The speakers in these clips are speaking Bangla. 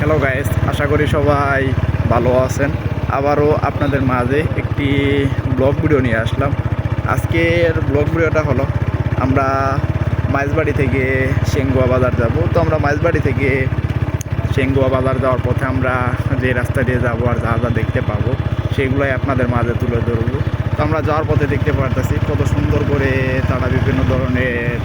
হ্যালো গাইস আশা করি সবাই ভালো আছেন। আবারও আপনাদের মাঝে একটি ব্লগ ভিডিও নিয়ে আসলাম। আজকের ব্লগ ভিডিওটা হলো, আমরা মাইজবাড়ি থেকে সেঙ্গুয়া বাজার যাব। তো আমরা মাইজবাড়ি থেকে সেঙ্গুয়া বাজার যাওয়ার পথে আমরা যে রাস্তা দিয়ে যাব আর যা যা দেখতে পাবো, সেগুলোই আপনাদের মাঝে তুলে ধরবো। তো আমরা যাওয়ার পথে দেখতে পারতেছি কত সুন্দর করে তারা বিভিন্ন ধরনের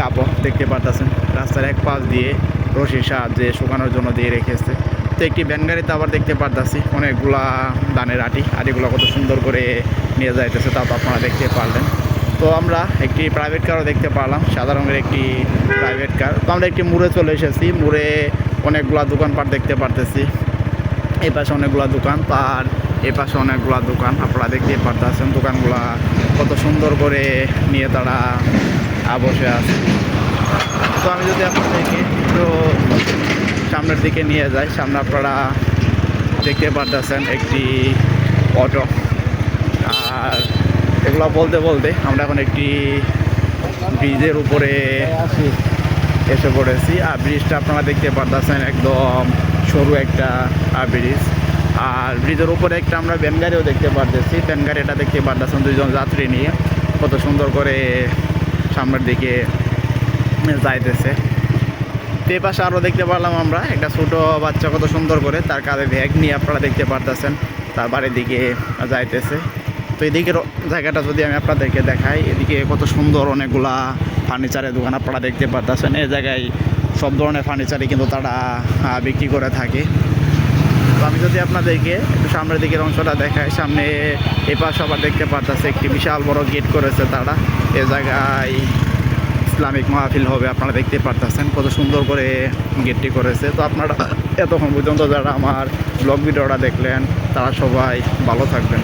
কাপড় দেখতে পারতেছেন। রাস্তার এক পাশ দিয়ে রশির সাহায্যে শুকানোর জন্য দিয়ে রেখেছে তো একটি ভ্যান গাড়িতে আবার দেখতে পারতেছি, অনেকগুলা দানের আটি, আটিগুলো কত সুন্দর করে নিয়ে যাইতেছে তা তো আপনারা দেখতে পারলেন। তো আমরা একটি প্রাইভেট কারও দেখতে পারলাম, সাদা রঙের একটি প্রাইভেট কার তো আমরা একটি মুড়ে চলে এসেছি, মুড়ে অনেকগুলা দোকানপাট দেখতে পারতেছি। এই পাশে অনেকগুলা দোকান, তার এই পাশে অনেকগুলা দোকান, আপনারা দেখতে পারতেছেন দোকানগুলা কত সুন্দর করে নিয়ে তারা বসে আছে। তো আমি যদি আপনাদেরকে একটু সামনের দিকে নিয়ে যাই, সামনে আপনারা দেখতে পারতেছেন একটি অটো। আর এগুলো বলতে বলতে আমরা এখন একটি ব্রিজের উপরে এসে পড়েছি। আর ব্রিজটা আপনারা দেখতে পারতেছেন একদম সরু একটা ব্রিজ। আর ব্রিজের উপরে একটা আমরা ভ্যান গাড়িও দেখতে পারতেছি। ভ্যান গাড়িটা দেখতে পারতেছেন দুজন যাত্রী নিয়ে। কত সুন্দর করে সামনের দিকে যাইতেছে। তো পাশে আরও দেখতে পারলাম আমরা, একটা ছোট বাচ্চা কত সুন্দর করে, তার কাঁধে ব্যাগ নিয়ে আপনারা দেখতে পারতেছেন, তার বাড়ির দিকে যাইতেছে। তো এদিকের জায়গাটা যদি আমি আপনাদেরকে দেখাই, এদিকে কত সুন্দর অনেকগুলা ফার্নিচারের দোকান আপনারা দেখতে পারতেছেন। এই জায়গায় সব ধরনের ফার্নিচারই কিন্তু তারা বিক্রি করে থাকে। তো আমি যদি আপনাদেরকে একটু সামনের দিকের অংশটা দেখাই, সামনে এ পাশে আবার দেখতে পারতেছে, একটি বিশাল বড় গেট করেছে তারা। এ জায়গায় ইসলামিক মাহফিল হবে, আপনারা দেখতে পারতেছেন কত সুন্দর করে গেটটি করেছে। তো আপনারা এতক্ষণ পর্যন্ত যারা আমার ব্লগ ভিডিওটা দেখলেন, তারা সবাই ভালো থাকবেন।